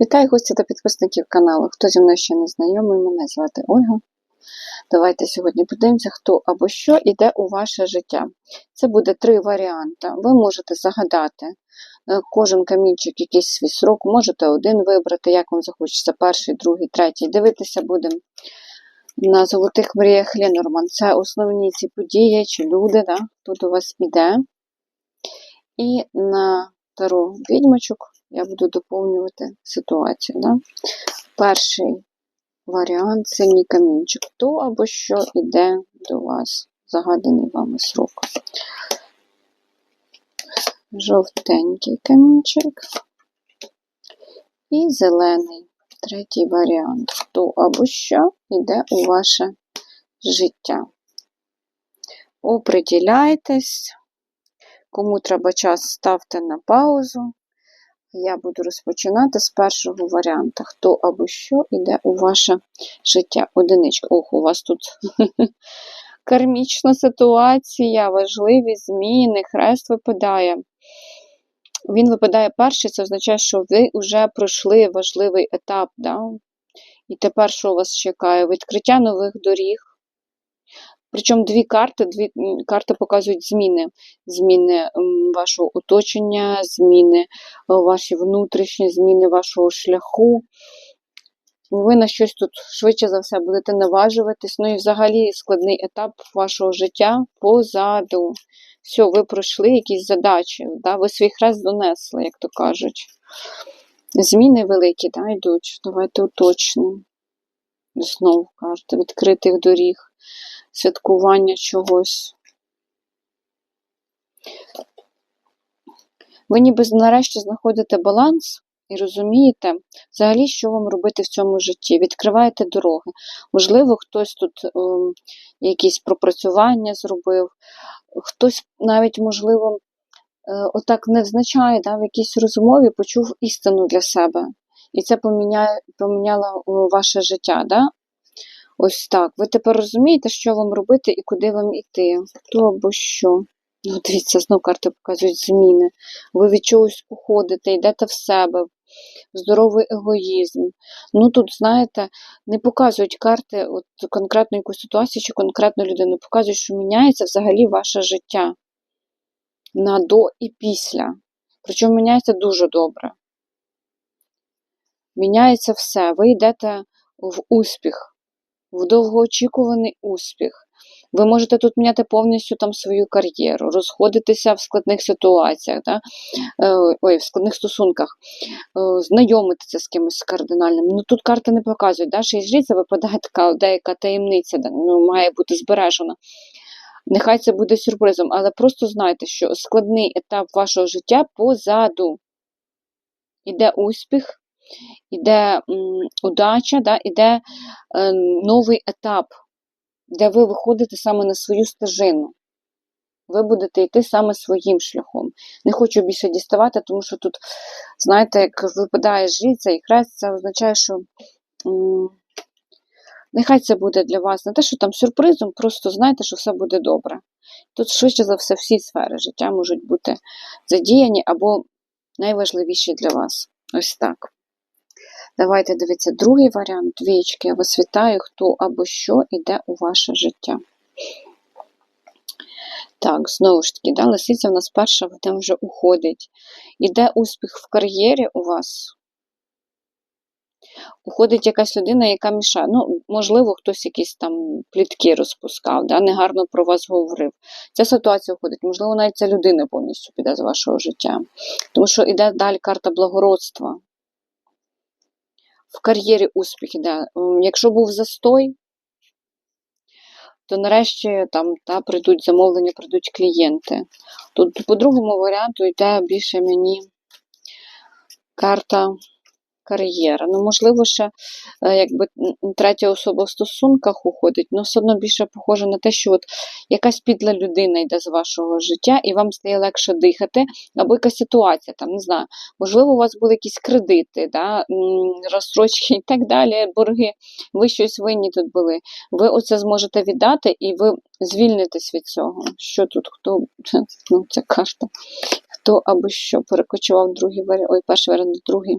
Вітаю гості та підписників каналу. Хто зі мною ще не знайомий, мене звати Ольга. Давайте сьогодні подивимося, хто або що йде у ваше життя. Це буде три варіанти. Ви можете загадати е, кожен камінчик якийсь свій срок, можете один вибрати, як вам захочеться, перший, другий, третій. Дивитися будемо на золотих мріях Ленорман. Це основні ці події чи люди, да? тут у вас іде. І на таро відьмачок я буду доповнювати ситуацію. Да? Перший варіант синій камінчик. То або що йде до вас, загаданий вами срок. Жовтенький камінчик і зелений. Третій варіант. Хто або що йде у ваше життя. Оприділяйтесь. Кому треба час, ставте на паузу. Я буду розпочинати з першого варіанту. Хто або що йде у ваше життя. Одиничка. Ох, у вас тут кармічна ситуація, важливі зміни, хрест випадає. Він випадає перший, це означає, що ви вже пройшли важливий етап. Да? І тепер, що вас чекає? Відкриття нових доріг. Причому дві карти, дві карти показують зміни. Зміни вашого оточення, зміни ваші внутрішні, зміни вашого шляху. Ви на щось тут швидше за все будете наважуватись. Ну і взагалі складний етап вашого життя позаду. Все, ви пройшли якісь задачі, да? ви свій хрест донесли, як то кажуть. Зміни великі да, йдуть. Давайте уточнимо. Знову карта відкритих доріг святкування чогось. Ви ніби нарешті знаходите баланс і розумієте, взагалі, що вам робити в цьому житті. Відкриваєте дороги. Можливо, хтось тут е, якісь пропрацювання зробив, хтось навіть, можливо, е, отак невзначає да, в якійсь розмові почув істину для себе. І це поміняє, поміняло ваше життя. Да? Ось так. Ви тепер розумієте, що вам робити і куди вам йти. Хто або що. Ну, Дивіться, знову карти показують зміни. Ви від чогось уходите, йдете в себе, здоровий егоїзм. Ну тут, знаєте, не показують карти от конкретну якусь ситуацію чи конкретну людину. Показують, що міняється взагалі ваше життя на до і після. Причому міняється дуже добре. Міняється все. Ви йдете в успіх в довгоочікуваний успіх. Ви можете тут міняти повністю там свою кар'єру, розходитися в складних ситуаціях, да? Е, ой, в складних стосунках, е, знайомитися з кимось кардинальним. Ну Тут карти не показують, да? і жріця випадає така деяка таємниця, ну, має бути збережена. Нехай це буде сюрпризом, але просто знайте, що складний етап вашого життя позаду. Іде успіх, іде удача, да, іде е, новий етап, де ви виходите саме на свою стежину. Ви будете йти саме своїм шляхом. Не хочу більше діставати, тому що тут, знаєте, як випадає жриця і хрест, це означає, що нехай це буде для вас не те, що там сюрпризом, просто знайте, що все буде добре. Тут, швидше за все, всі сфери життя можуть бути задіяні або найважливіші для вас. Ось так. Давайте дивіться другий варіант двічки. Я вас вітаю, хто або що йде у ваше життя. Так, знову ж таки, да, лисиця в нас перша вона вже уходить. Іде успіх в кар'єрі у вас. Уходить якась людина, яка мішає. Ну, можливо, хтось якісь там плітки розпускав, да, негарно про вас говорив. Ця ситуація уходить, можливо, навіть ця людина повністю піде з вашого життя. Тому що йде далі карта благородства в кар'єрі успіх іде. Якщо був застой, то нарешті там та, прийдуть замовлення, прийдуть клієнти. Тут по другому варіанту йде більше мені карта кар'єра. Ну, можливо, ще е, якби третя особа в стосунках уходить, але все одно більше похоже на те, що от якась підла людина йде з вашого життя, і вам стає легше дихати, або якась ситуація, там, не знаю, можливо, у вас були якісь кредити, да, розстрочки і так далі, борги, ви щось винні тут були. Ви оце зможете віддати і ви звільнитесь від цього. Що тут, хто, ну, ця карта, хто або що перекочував другий варіант, ой, перший варіант, другий.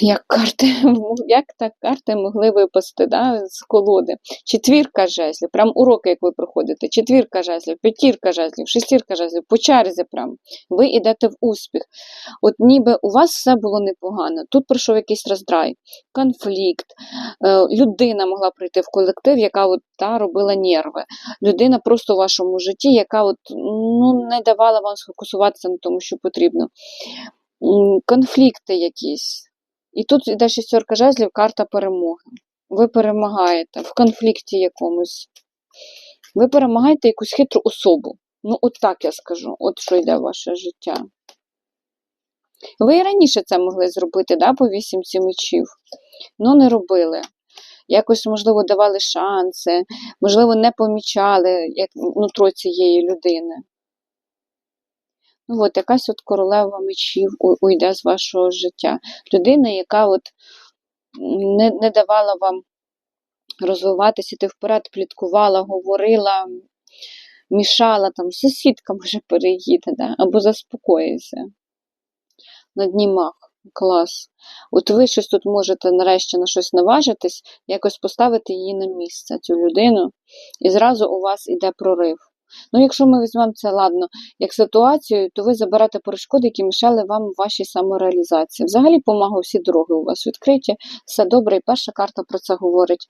Як карти, як так карти могли випасти да, з колоди? Четвірка жезлів, прям уроки, як ви проходите. Четвірка жезлів, п'ятірка жезлів, шестірка жезлів, по черзі прям. Ви йдете в успіх. От ніби у вас все було непогано. Тут пройшов якийсь роздрай, конфлікт. Е, людина могла прийти в колектив, яка от, та, робила нерви. Людина просто в вашому житті, яка от, ну, не давала вам сфокусуватися на тому, що потрібно. Конфлікти якісь. І тут іде шістерка жезлів, карта перемоги. Ви перемагаєте в конфлікті якомусь. Ви перемагаєте якусь хитру особу. Ну, от так я скажу, от що йде ваше життя. Ви і раніше це могли зробити, да, по вісімці мечів, ну не робили. Якось, можливо, давали шанси, можливо, не помічали як нутро цієї людини. Ну, от якась от королева мечів уйде з вашого життя. Людина, яка от не, не давала вам розвиватися, іти вперед, пліткувала, говорила, мішала, там, сусідка може переїде, да? або заспокоїться. На дні мах. Клас. От ви щось тут можете нарешті на щось наважитись, якось поставити її на місце, цю людину, і зразу у вас іде прорив. Ну, якщо ми візьмемо це, ладно, як ситуацію, то ви заберете перешкоди, які мішали вам вашій самореалізації. Взагалі, помага, всі дороги у вас відкриті, все добре, і перша карта про це говорить.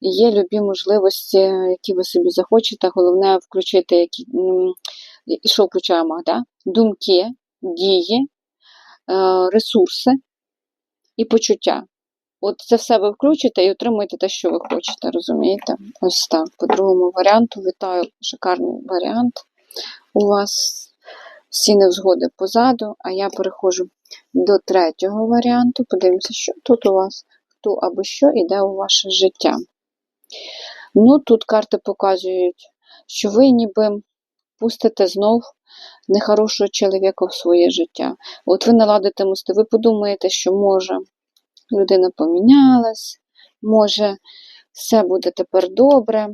Є любі можливості, які ви собі захочете. Головне включити, які, і що включає да? думки, дії, е, ресурси і почуття. От це все ви включите і отримуєте те, що ви хочете, розумієте? Ось так. По другому варіанту вітаю, шикарний варіант. У вас всі невзгоди позаду, а я переходжу до третього варіанту. Подивимося, що тут у вас, хто або що йде у ваше життя. Ну, тут карти показують, що ви ніби пустите знов нехорошого чоловіка в своє життя. От ви наладите мости, ви подумаєте, що може людина помінялась, може все буде тепер добре.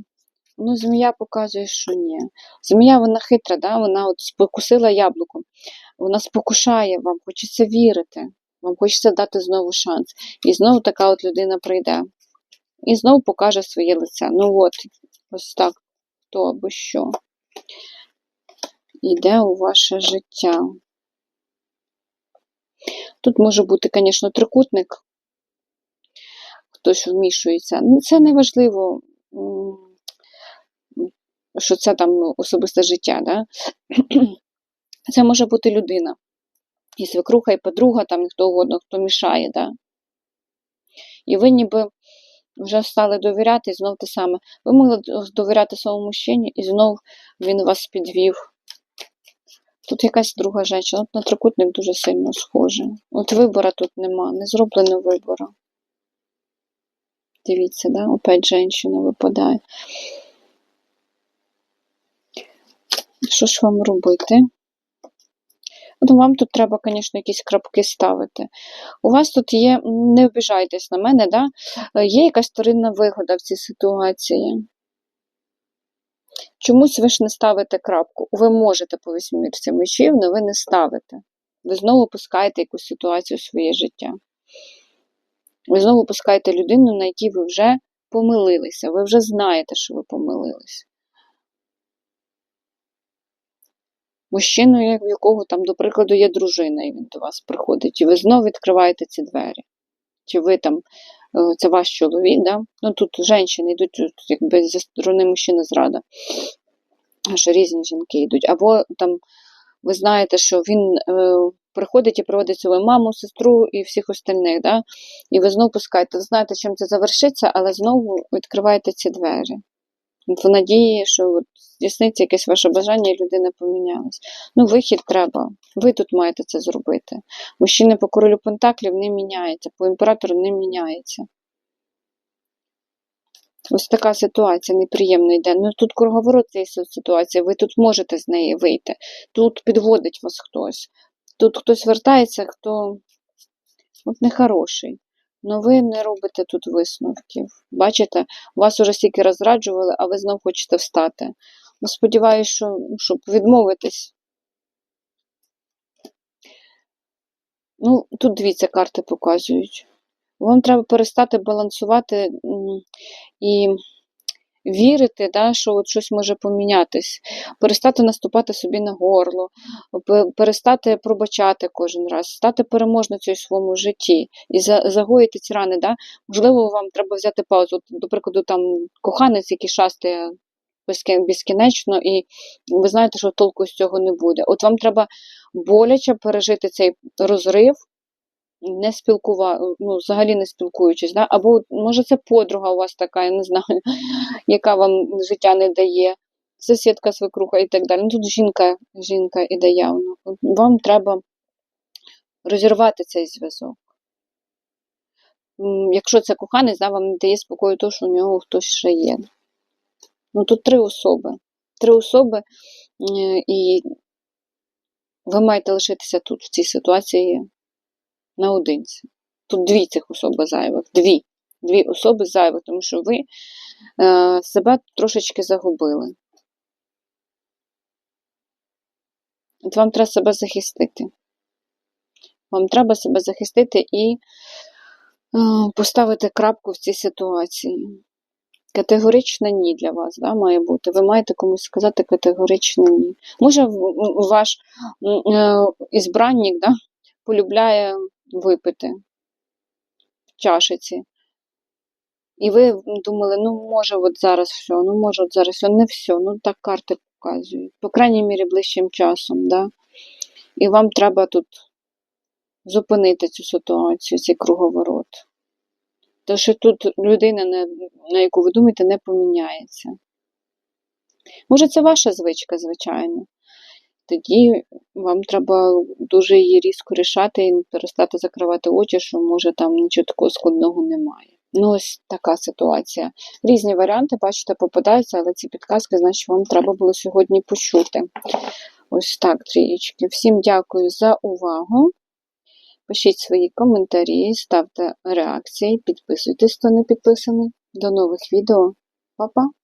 Ну, змія показує, що ні. Змія вона хитра, да? вона от спокусила яблуко. Вона спокушає, вам хочеться вірити, вам хочеться дати знову шанс. І знову така от людина прийде. І знову покаже своє лице. Ну от, ось так, хто або що. Йде у ваше життя. Тут може бути, звісно, трикутник. Хтось вмішується. Ну, це не важливо, що це там ну, особисте життя. Да? Це може бути людина. І свекруха, і подруга, там, і хто угодно, хто мішає. Да? І ви ніби вже стали довіряти, і знов те саме. Ви могли довіряти своєму мужчині, і знов він вас підвів. Тут якась друга жінка, от на трикутник дуже сильно схоже. От вибора тут нема, не зроблено вибору. Дивіться, да? опять жінка випадає. Що ж вам робити? От вам тут треба, звісно, якісь крапки ставити. У вас тут є, не обіжайтесь на мене, да? є якась вторинна вигода в цій ситуації. Чомусь ви ж не ставите крапку. Ви можете по вісьмірці мечів, але ви не ставите. Ви знову пускаєте якусь ситуацію в своє життя. Ви знову пускаєте людину, на якій ви вже помилилися. Ви вже знаєте, що ви помилилися. Мужчину, в якого там, до прикладу, є дружина, і він до вас приходить, і ви знову відкриваєте ці двері. Чи ви там, е, це ваш чоловік, да? ну тут жінки йдуть, тут якби зі сторони мужчини зрада, аж різні жінки йдуть. Або там ви знаєте, що він е, приходить і проводить свою маму, сестру і всіх остальних, да? і ви знову пускаєте. Знаєте, чим це завершиться, але знову відкриваєте ці двері. В надії, що здійсниться якесь ваше бажання, і людина помінялась. Ну, вихід треба. Ви тут маєте це зробити. Мужчини по королю Пентаклів не міняється, по імператору не міняється. Ось така ситуація неприємна йде. Ну тут круговорот цієї ситуації, ви тут можете з неї вийти. Тут підводить вас хтось. Тут хтось вертається, хто от нехороший. Ну ви не робите тут висновків. Бачите, вас уже стільки розраджували, а ви знов хочете встати. Ну, сподіваюся, що щоб відмовитись. Ну, тут дивіться, карти показують. Вам треба перестати балансувати і вірити, да, що от щось може помінятись, перестати наступати собі на горло, перестати пробачати кожен раз, стати переможницею в своєму житті і за- загоїти ці рани. Да? Можливо, вам треба взяти паузу. От, До прикладу, там коханець, який шастає безкінечно, і ви знаєте, що толку з цього не буде. От вам треба боляче пережити цей розрив, не спілкува... ну, взагалі не спілкуючись, да? або може це подруга у вас така, я не знаю, яка вам життя не дає, сусідка, свекруха і так далі. Ну, тут жінка, жінка іде явно. Вам треба розірвати цей зв'язок. Якщо це коханець, да, вам не дає спокою, то, що у нього хтось ще є. Ну, тут три особи. Три особи, і ви маєте лишитися тут, в цій ситуації, наодинці. Тут дві цих особи зайвих. Дві. Дві особи зайвих, тому що ви е, себе трошечки загубили. От вам треба себе захистити. Вам треба себе захистити і е, поставити крапку в цій ситуації. Категорично ні для вас да, має бути. Ви маєте комусь сказати категорично ні. Може, ваш е, ізбранник да, полюбляє випити в чашиці. І ви думали, ну може, от зараз все, ну може, от зараз все, не все, ну так карти показують. По крайній мірі, ближчим часом, да? І вам треба тут зупинити цю ситуацію, цей круговорот. Тому що тут людина, на, яку ви думаєте, не поміняється. Може, це ваша звичка, звичайно. Тоді вам треба дуже її різко рішати і перестати закривати очі, що може там нічого такого складного немає. Ну, ось така ситуація. Різні варіанти, бачите, попадаються, але ці підказки, значить, вам треба було сьогодні почути. Ось так, трієчки. Всім дякую за увагу. Пишіть свої коментарі, ставте реакції, підписуйтесь, хто не підписаний. До нових відео. Па-па!